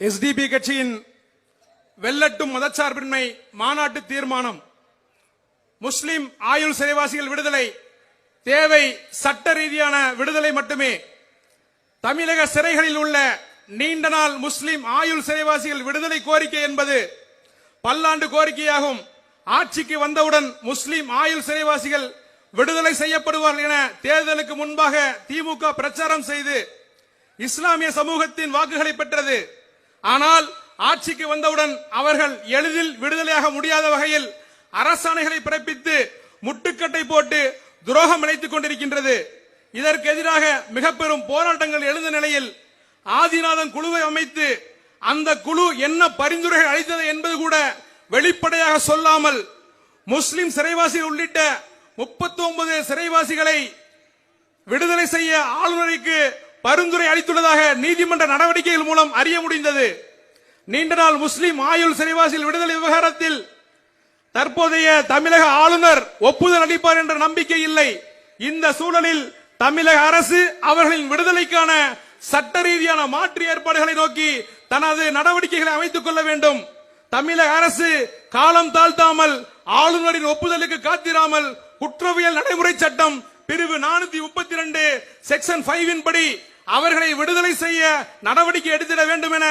SDP கட்சியின் வெல்லட்டும் மதச்சார்பின்மை மாநாட்டு தீர்மானம் முஸ்லிம் ஆயுள் சிறைவாசிகள் விடுதலை தேவை சட்ட ரீதியான விடுதலை மட்டுமே. தமிழக சிறைகளில் உள்ள நீண்ட நாள் முஸ்லிம் ஆயுள் சிறைவாசிகள் விடுதலை கோரிக்கை என்பது பல்லாண்டு கோரிக்கையாகும். ஆட்சிக்கு வந்தவுடன் முஸ்லிம் ஆயுள் சிறைவாசிகள் விடுதலை செய்யப்படுவார்கள் என தேர்தலுக்கு முன்பாக திமுக பிரச்சாரம் செய்து இஸ்லாமிய சமூகத்தின் வாக்குகளை பெற்றது. ஆனால் ஆட்சிக்கு வந்தவுடன் அவர்கள் எளிதில் விடுதலையாக முடியாத வகையில் அரசாணைகளை பிறப்பித்து முட்டுக்கட்டை போட்டு துரோகம் இணைத்துக் கொண்டிருக்கின்றது. இதற்கு எதிராக மிக பெரும் போராட்டங்கள் எழுந்த நிலையில் ஆதிநாதன் குழுவை அமைத்து அந்த குழு என்ன பரிந்துரைகள் அளித்தது என்பது கூட வெளிப்படையாக சொல்லாமல் முஸ்லிம் சிறைவாசிகள் உள்ளிட்ட 39 சிறைவாசிகளை விடுதலை செய்ய ஆளுநருக்கு பரிந்துரை அளித்துள்ளதாக நீதிமன்ற நடவடிக்கைகள் மூலம் அறிய முடிந்தது. நீண்ட நாள் முஸ்லிம் ஆயுள் சிறைவாசியில் விடுதலை விவகாரத்தில் தற்போதைய தமிழக ஆளுநர் ஒப்புதல் அளிப்பார் என்ற நம்பிக்கை இல்லை. இந்த சூழலில் தமிழக அரசு அவர்களின் விடுதலைக்கான சட்ட ரீதியான மாற்று ஏற்பாடுகளை நோக்கி தனது நடவடிக்கைகளை அமைத்துக் கொள்ள வேண்டும். தமிழக அரசு காலம் தாழ்த்தாமல் ஆளுநரின் ஒப்புதலுக்கு காத்திராமல் குற்றவியல் நடைமுறை சட்டம் பிரிவு நானூத்தி முப்பத்தி ரெண்டு செக்ஷன் படி அவர்களை விடுதலை செய்ய நடவடிக்கை எடுத்திட வேண்டும் என